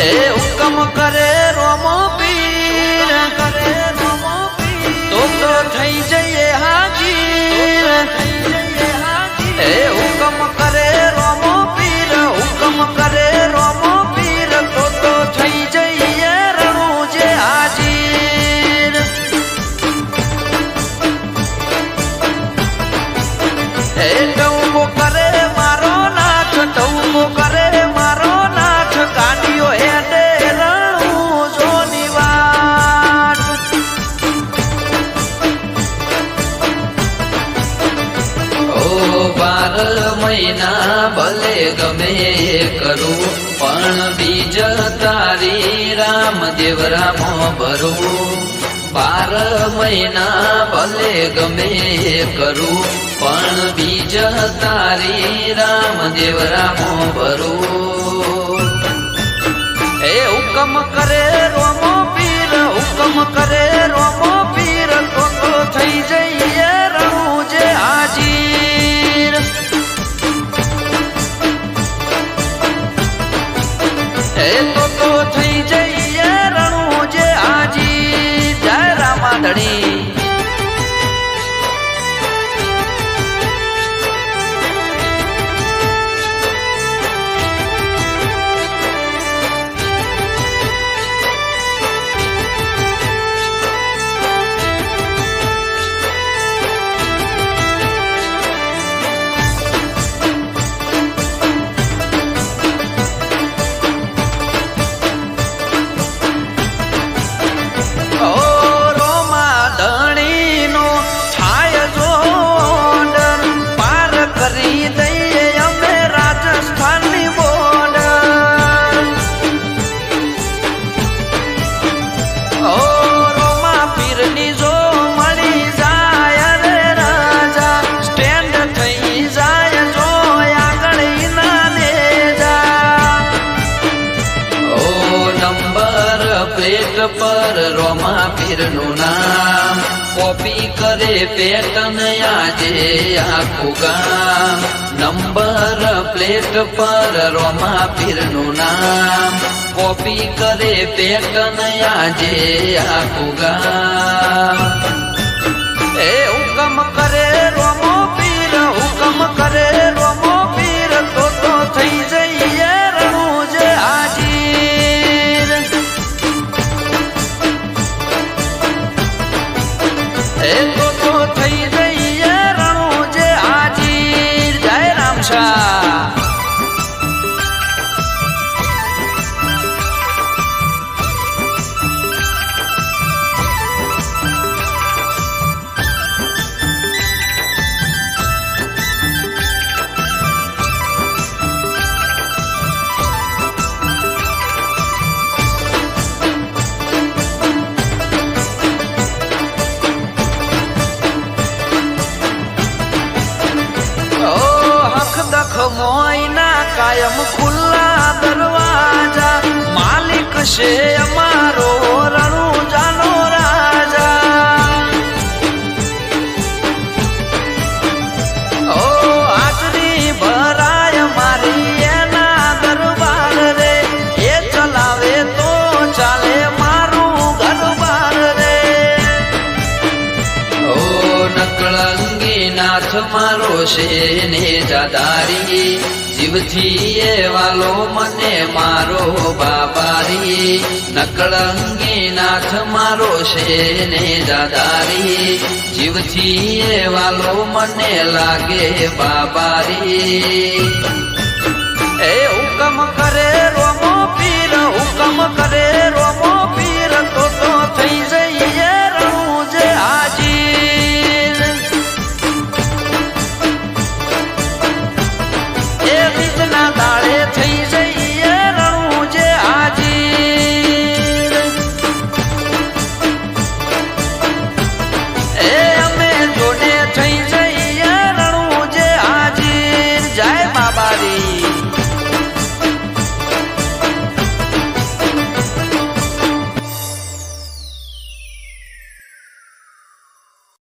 એ હુકમ કરે રોમો પીર. કરે રોમો પીર તો તો થઈ જઈએ હાજીર. એ હુકમ કરે રોમો પીર, હુકમ કરે રોમો પીર. તો તો થઈ જઈએ રણું જે હાજીર. એ મહિના ભલે ગમે કરું, પણ બીજ તારી રામદેવ રામો ભરું. બાર મહિના ભલે ગમે કરું, પણ બીજ તારી રામદેવ રામો ભરું. એ હુકમ કરે રોમો પીર, હુકમ કરે રોમો પીરનું નામ? કોપી કરે પેટન આજે આખું ગામ. નંબર પ્લેટ પર રોમા પીરનું નામ. કોપી કરે પેટન આજે આખું ગામ. એ હુકમ કરે રોમો પીર, હુકમ કરે રોમો છે અમારો રણુ જાનો રાજા. ઓ હાજરી ભરાય મારી એના દરબાર રે. એ ચલાવે તો ચાલે મારું ઘરબાર રે. ઓ નકળંગી મારો છે ને જાદારી જીવથી વાલો મને મારો બાબારી. નકળંગી નાથ મારો છે ને દાદારી. જીવથી એ વાલો મને લાગે બાબારી.